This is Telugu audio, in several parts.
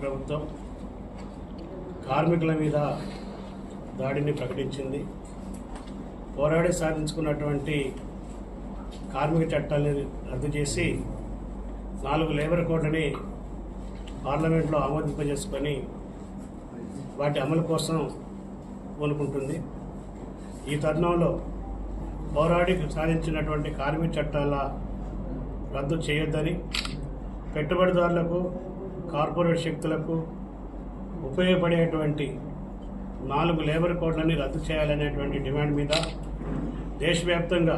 ప్రభుత్వం కార్మికుల మీద దాడిని ప్రకటించింది. పోరాడి సాధించుకున్నటువంటి కార్మిక చట్టాన్ని రద్దు చేసి నాలుగు లేబర్ కోడ్లని పార్లమెంట్లో ఆమోదింపజేసుకొని వాటి అమలు కోసం కోనుకుంటుంది ఈ తరుణంలో పోరాడి సాధించినటువంటి కార్మిక చట్టాల రద్దు చేయొద్దని పెట్టుబడిదారులకు కార్పొరేట్ శక్తులకు ఉపయోగపడేటువంటి నాలుగు లేబర్ కోడ్లని రద్దు చేయాలనేటువంటి డిమాండ్ మీద దేశవ్యాప్తంగా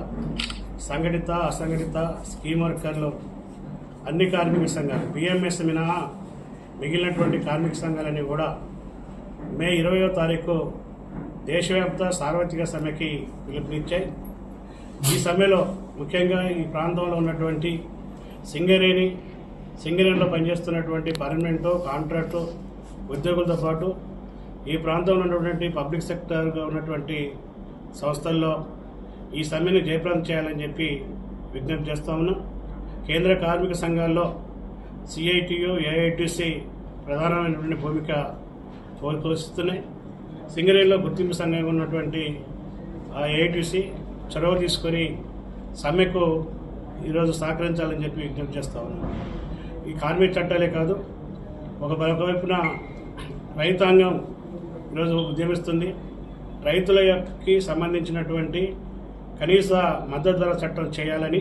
సంఘటిత అసంఘటిత స్కీమ్ వర్కర్లు అన్ని కార్మిక సంఘాలు బిఎంఎస్ మినహా మిగిలినటువంటి కార్మిక సంఘాలన్నీ కూడా మే ఇరవయో తారీఖు దేశవ్యాప్త సార్వత్రిక సమ్మెకి పిలుపునిచ్చాయి. ఈ సమ్మెలో ముఖ్యంగా ఈ ప్రాంతంలో ఉన్నటువంటి సింగరేణి సింగరేణిలో పనిచేస్తున్నటువంటి పర్మనెంట్ కాంట్రాక్టు ఉద్యోగులతో పాటు ఈ ప్రాంతంలో ఉన్నటువంటి పబ్లిక్ సెక్టర్గా ఉన్నటువంటి సంస్థల్లో ఈ సమ్మెను జయప్రదం చేయాలని చెప్పి విజ్ఞప్తి చేస్తా ఉన్నాం. కేంద్ర కార్మిక సంఘాల్లో సిఐటియు ఏఐటిసి ప్రధానమైనటువంటి భూమిక పోషిస్తున్నాయి. సింగరేణిలో గుర్తింపు సంఘంగా ఉన్నటువంటి ఆ ఏఐటిసి చొరవ తీసుకొని సమ్మెకు ఈరోజు సహకరించాలని చెప్పి విజ్ఞప్తి చేస్తా ఉన్నాం. ఈ కార్మిక చట్టాలే కాదు ఒక మరొకవైపున రైతాంగం ఈరోజు ఉద్యమిస్తుంది. రైతులకి సంబంధించినటువంటి కనీస మద్దతు ధర చట్టం చేయాలని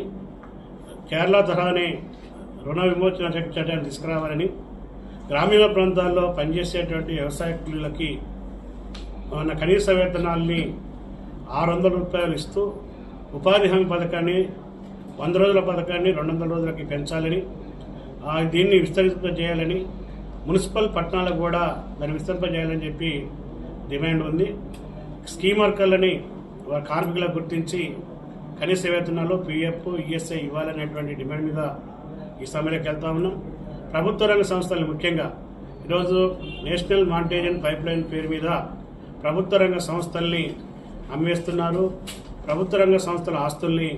కేరళ తరహానే రుణ విమోచన చట్టాన్ని తీసుకురావాలని గ్రామీణ ప్రాంతాల్లో పనిచేసేటువంటి వ్యవసాయ కూలీలకి మన కనీస వేతనాల్ని ఆరు వందల రూపాయలు ఇస్తూ ఉపాధి హామీ పథకాన్ని వంద రోజుల పథకాన్ని రెండు వందల రోజులకి పెంచాలని దీన్ని విస్తరింపజేయాలని మున్సిపల్ పట్టణాలకు కూడా దాన్ని విస్తరింపజేయాలని చెప్పి డిమాండ్ ఉంది. స్కీమ్ వర్కర్లని వారి కార్మికులకు గుర్తించి కనీస వేతనాలు పిఎఫ్ ఈఎస్ఐ ఇవ్వాలనేటువంటి డిమాండ్ మీద ఈ సమ్మెలోకి వెళ్తా ఉన్నాం. ప్రభుత్వ రంగ సంస్థలు ముఖ్యంగా ఈరోజు నేషనల్ మానిటేరియన్ పైప్ లైన్ పేరు మీద ప్రభుత్వ రంగ సంస్థల్ని అమ్మేస్తున్నారు. ప్రభుత్వ రంగ సంస్థల ఆస్తుల్ని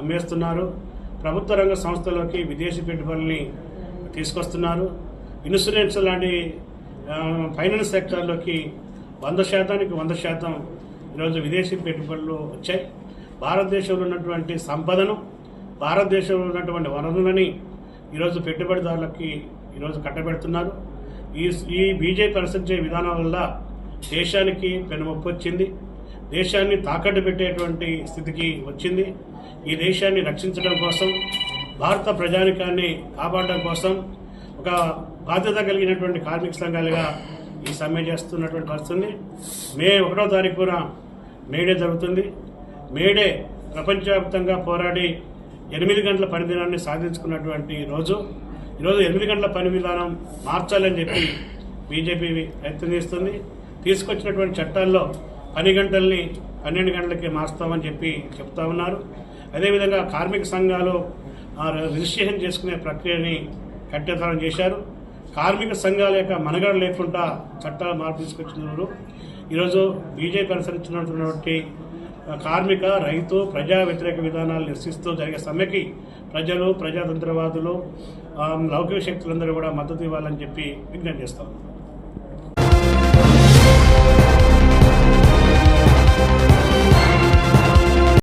అమ్మేస్తున్నారు. ప్రభుత్వ రంగ సంస్థలోకి విదేశీ పెట్టుబడుల్ని తీసుకొస్తున్నారు. ఇన్సూరెన్స్ లాంటి ఫైనాన్స్ సెక్టార్లోకి వంద శాతానికి వంద శాతం ఈరోజు విదేశీ పెట్టుబడులు వచ్చాయి. భారతదేశంలో ఉన్నటువంటి సంపదను భారతదేశంలో ఉన్నటువంటి వనరులని ఈరోజు పెట్టుబడిదారులకి ఈరోజు కట్టబెడుతున్నారు. ఈ ఈ బీజేపీ అనుసరించే విధానం వల్ల దేశానికి పెనుముప్పు వచ్చింది. దేశాన్ని తాకట్టు పెట్టేటువంటి స్థితికి వచ్చింది. ఈ దేశాన్ని రక్షించడం కోసం భారత ప్రజానికాన్ని కాపాడడం కోసం ఒక బాధ్యత కలిగినటువంటి కార్మిక సంఘాలుగా ఈ సమ్మె చేస్తున్నటువంటి పరిస్థితి మే ఒకటో తారీఖున మేడే జరుగుతుంది. మేడే ప్రపంచవ్యాప్తంగా పోరాడి ఎనిమిది గంటల పని దినాన్ని సాధించుకున్నటువంటి రోజు. ఈరోజు ఎనిమిది గంటల పని విధానం మార్చాలని చెప్పి బీజేపీ ప్రయత్నం చేస్తుంది తీసుకొచ్చినటువంటి చట్టాల్లో పని గంటల్ని పన్నెండు గంటలకి మార్స్తామని చెప్పి చెప్తా ఉన్నారు. అదేవిధంగా కార్మిక సంఘాలు రిజిస్ట్రేషన్ చేసుకునే ప్రక్రియని కట్టెతరం చేశారు. కార్మిక సంఘాల యొక్క మనుగడ లేకుండా చట్టాలు మార్పు తీసుకొచ్చినారు ఈరోజు బీజేపీ అనుసరించినటువంటి కార్మిక రైతు ప్రజా వ్యతిరేక విధానాలు నిరసిస్తూ జరిగే సమ్మెకి ప్రజలు ప్రజాతంత్రవాదులు లౌకిక శక్తులందరూ కూడా మద్దతు ఇవ్వాలని చెప్పి విజ్ఞప్తి చేస్తాం